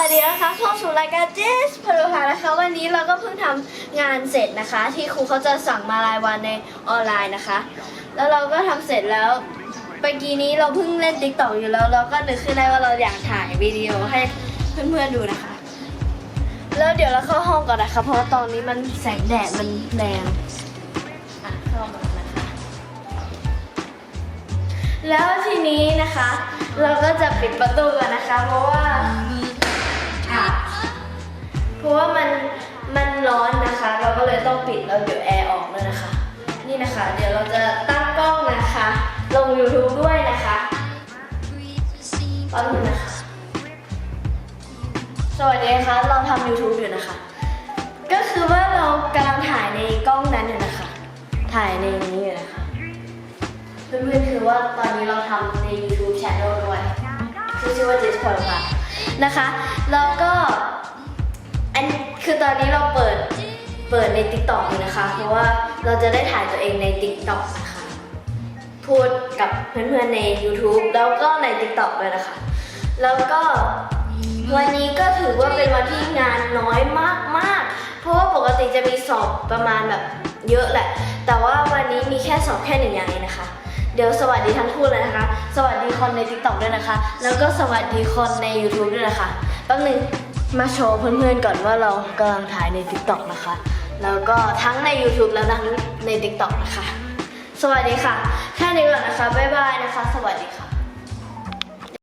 สวัสดีนะคะเข้าสู่รายการเจสพลูหานะคะ วันนี้เราก็เพิ่งทำงานเสร็จนะคะ ที่ครูเขาจะสั่งมารายวันในออนไลน์นะคะ แล้วเราก็ทำเสร็จแล้วเมื่อกี้นี้เราเพิ่งเล่นติ๊กต็อกอยู่แล้ว เราก็นึกขึ้นได้ว่าเราอยากถ่ายวิดีโอให้เพื่อนๆดูนะคะ แล้วเดี๋ยวเราเข้าห้องก่อนนะคะ เพราะว่าตอนนี้มันแสงแดดมันแรงอะเข้ามานะคะ แล้วทีนี้นะคะ เราก็จะปิดประตูกันนะคะ เพราะว่า ปิดแล้วเดี๋ยวแอร์ออกเลยนะคะ นี่นะคะ เดี๋ยวเราจะตั้งกล้องนะคะ ลง YouTube ด้วยนะคะตอนนี้นะคะ สวัสดีค่ะเราทำ YouTube อยู่นะคะ ก็คือว่าเรากำลังถ่ายในกล้องนั้นอยู่นะคะ ถ่ายในนี้อยู่นะคะ เพื่อนๆคือว่าตอนนี้เราทำใน YouTube Channel ด้วยชื่อว่า j i s p o r t ค่ะนะคะ แล้วก็อันคือตอนนี้เราเปิด เปิดใน TikTok อยู่นะคะ เพราะว่าเราจะได้ถ่ายตัวเองใน TikTok นะคะ พูดกับเพื่อนๆใน YouTube แล้วก็ใน TikTok ด้วยนะคะ แล้วก็วันนี้ก็ถือว่าเป็นวันที่งานน้อยมากๆ เพราะว่าปกติจะมีสอบประมาณแบบเยอะแหละ แต่ว่าวันนี้มีแค่สอบแค่หนึ่งอย่างเองนะคะ เดี๋ยวสวัสดีทั้งคู่เลยนะคะ สวัสดีคนใน TikTok ด้วยนะคะ แล้วก็สวัสดีคนใน YouTube ด้วยนะคะแป๊บนึงมาโชว์เพื่อนๆก่อนว่าเรากำลังถ่ายใน TikTok นะคะ แล้วก็ทั้งใน YouTube แล้วทั้งใน TikTok นะคะ สวัสดีค่ะ แค่นี้